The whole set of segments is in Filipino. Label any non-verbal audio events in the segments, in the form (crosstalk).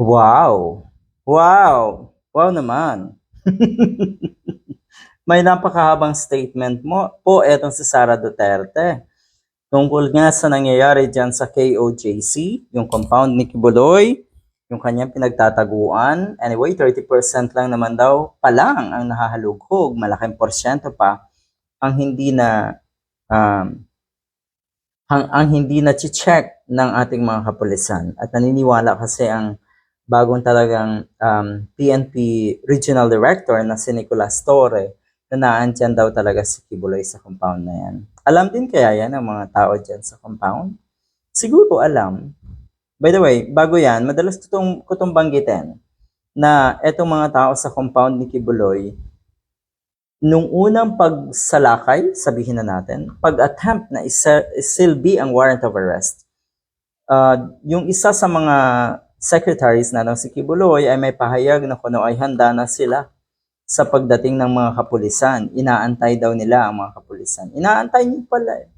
Wow! Wow! Wow naman! (laughs) May napakahabang statement mo po etong si Sara Duterte. Tungkol nga sa nangyayari dyan sa KOJC, yung compound ni Kibuloy, yung kanyang pinagtataguan. Anyway, 30% lang naman daw pa lang ang nahahalughog. Malaking porsyento pa ang hindi na um, ang, ang hindi na check ng ating mga kapulisan. At naniniwala kasi ang bagong talagang um, PNP Regional Director na si Nicolas Torre na naandyan daw talaga si Kibuloy sa compound na yan. Alam din kaya yan ng mga tao dyan sa compound? Siguro alam. By the way, bago yan, madalas ko itong banggitin na etong mga tao sa compound ni Kibuloy, nung unang pagsalakay, sabihin na natin, pag-attempt na isilbi ang warrant of arrest, uh, yung isa sa mga secretaries na ng si Kibuloy ay may pahayag na kuno ay handa na sila sa pagdating ng mga kapulisan. Inaantay daw nila ang mga kapulisan. Inaantay niyo pala eh.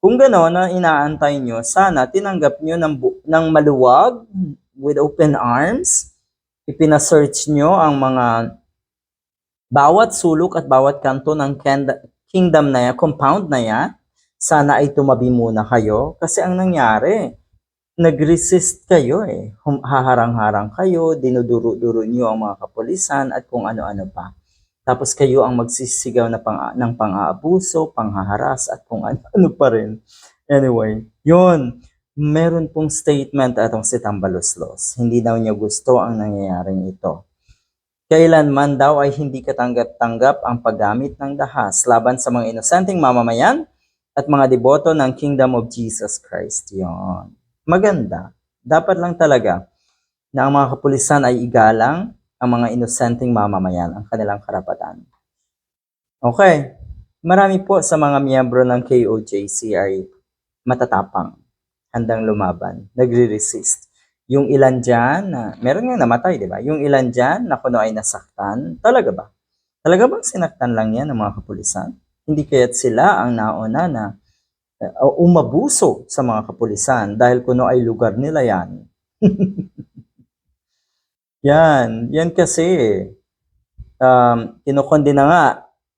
Kung gano'n na inaantay nyo, sana tinanggap nyo ng, ng maluwag, with open arms, ipinasearch nyo ang mga bawat sulok at bawat kanto ng kingdom na yan, compound na yan, sana ay tumabi muna kayo. Kasi ang nangyari, nag-resist kayo eh. Haharang-harang kayo, dinuduro-duro nyo ang mga kapulisan at kung ano-ano pa. Tapos kayo ang magsisigaw na pang, ng pang-aabuso, panghaharas at kung ano-ano pa rin. Anyway, yun. Meron pong statement atong si Tambaloslos. Hindi daw niya gusto ang nangyayaring ito. Kailanman daw ay hindi katanggap-tanggap ang paggamit ng dahas laban sa mga inosenteng mamamayan at mga deboto ng Kingdom of Jesus Christ. Yon. Maganda. Dapat lang talaga na ang mga kapulisan ay igalang ang mga inosenteng mamamayan, ang kanilang karapatan. Okay. Marami po sa mga miyembro ng KOJC ay matatapang, handang lumaban, nagre-resist. Yung ilan dyan, na, meron nga namatay, di ba? Yung ilan dyan na kuno ay nasaktan, talaga ba? Talaga bang sinaktan lang yan ng mga kapulisan? Hindi kaya't sila ang nauna na umabuso sa mga kapulisan dahil kuno ay lugar nila yan. (laughs) yan, yan kasi um, kinukundi na nga,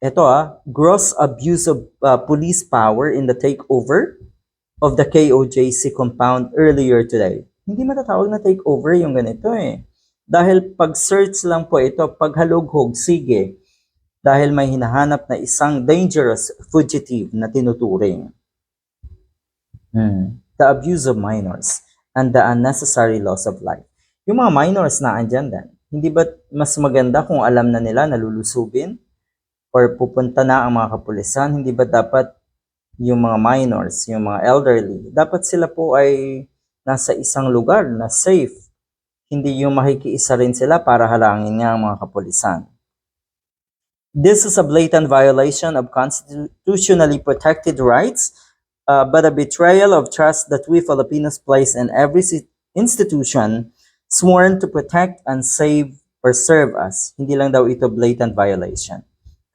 ito ah, gross abuse of uh, police power in the takeover of the KOJC compound earlier today. Hindi matatawag na takeover yung ganito eh. Dahil pag-search lang po ito, paghalughog, sige. Dahil may hinahanap na isang dangerous fugitive na tinuturing. Hmm. The abuse of minors and the unnecessary loss of life. Yung mga minors na andyan din, hindi ba mas maganda kung alam na nila nalulusubin? Or pupunta na ang mga kapulisan? Hindi ba dapat yung mga minors, yung mga elderly, dapat sila po ay nasa isang lugar na safe. Hindi yung makikiisa rin sila para halangin nga ang mga kapulisan. This is a blatant violation of constitutionally protected rights, uh, but a betrayal of trust that we Filipinos place in every institution sworn to protect and save or serve us. Hindi lang daw ito blatant violation,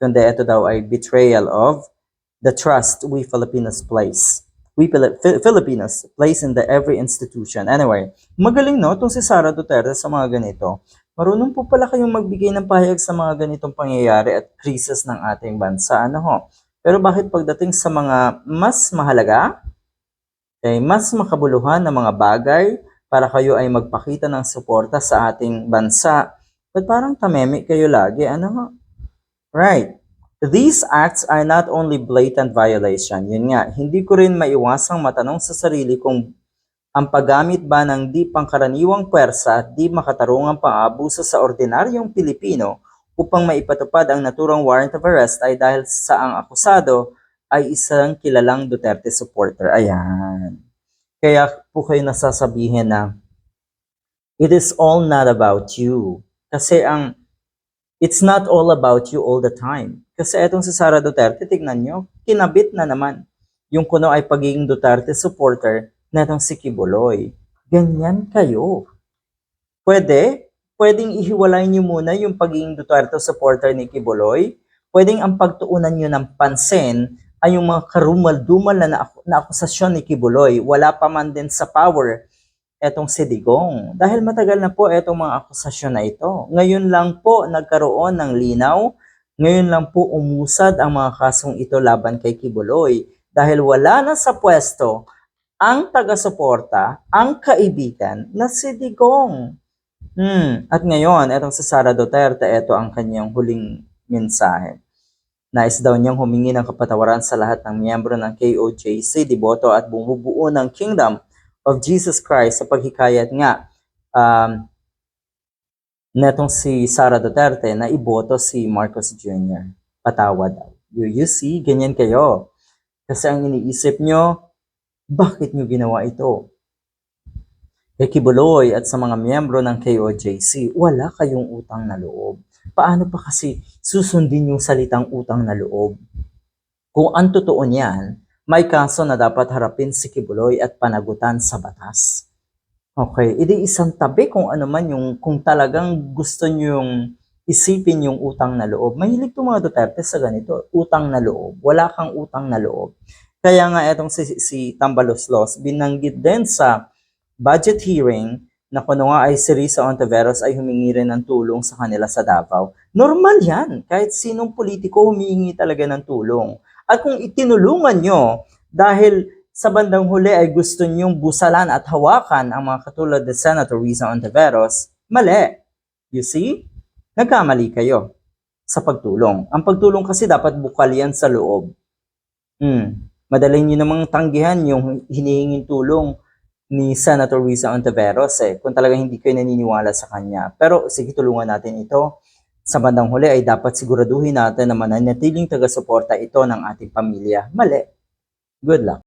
kundi ito daw ay betrayal of the trust we Filipinos place. We Filipinos place in the every institution. Anyway, magaling no itong si Sara Duterte sa mga ganito. Marunong po pala kayong magbigay ng pahayag sa mga ganitong pangyayari at krisis ng ating bansa. Ano ho? Pero bakit pagdating sa mga mas mahalaga, okay, mas makabuluhan na mga bagay para kayo ay magpakita ng suporta sa ating bansa, ba't parang tameme kayo lagi? Ano? Right. These acts are not only blatant violation, yun nga, hindi ko rin maiwasang matanong sa sarili kung ang paggamit ba ng di pangkaraniwang pwersa at di makatarungang pang-abuso sa ordinaryong Pilipino upang maipatupad ang naturang warrant of arrest ay dahil sa ang akusado ay isang kilalang Duterte supporter. Ayan. Kaya po kayo nasasabihin na it is all not about you. Kasi ang it's not all about you all the time. Kasi etong si Sara Duterte, tignan nyo, kinabit na naman. Yung kuno ay pagiging Duterte supporter na itong si Kibuloy. Ganyan kayo. Pwede, pwedeng ihiwalay nyo muna yung pagiging Duterte supporter ni Kibuloy. Pwedeng ang pagtuunan nyo ng pansin ay yung mga karumal-dumal na, na, na akusasyon ni Kibuloy. Wala pa man din sa power etong si Digong. Dahil matagal na po etong mga akusasyon na ito. Ngayon lang po nagkaroon ng linaw, ngayon lang po umusad ang mga kasong ito laban kay Kibuloy. Dahil wala na sa pwesto ang taga-suporta, ang kaibigan na si Digong. Hmm. At ngayon, etong si Sara Duterte, ito ang kanyang huling mensahe. Nais daw niyang humingi ng kapatawaran sa lahat ng miyembro ng KOJC, deboto at bumubuo ng Kingdom of Jesus Christ sa paghikayat nga um, netong si Sara Duterte na iboto si Marcos Jr. Patawad daw. You, you see, ganyan kayo. Kasi ang iniisip nyo, bakit nyo ginawa ito? Kay Kibuloy at sa mga miyembro ng KOJC, wala kayong utang na loob. Paano pa kasi susundin yung salitang utang na loob? Kung ang totoo niyan, may kaso na dapat harapin si Kibuloy at panagutan sa batas. Okay, edi isang tabi kung ano man yung, kung talagang gusto nyo yung isipin yung utang na loob. Mahilig itong mga Duterte sa ganito, utang na loob. Wala kang utang na loob. Kaya nga etong si, si Tambaloslos, binanggit din sa budget hearing na kuno nga ay si Risa Ontiveros ay humingi rin ng tulong sa kanila sa Davao. Normal yan. Kahit sinong politiko humingi talaga ng tulong. At kung itinulungan nyo dahil sa bandang huli ay gusto nyong busalan at hawakan ang mga katulad ni Senator Risa Ontiveros, mali. You see? Nagkamali kayo sa pagtulong. Ang pagtulong kasi dapat bukal yan sa loob. Hmm. Madaling nyo namang tanggihan yung hinihinging tulong ni Senator Risa Ontiveros eh, kung talagang hindi kayo naniniwala sa kanya. Pero sige, tulungan natin ito. Sa bandang huli ay dapat siguraduhin natin na mananatiling taga-suporta ito ng ating pamilya. Mali. Good luck.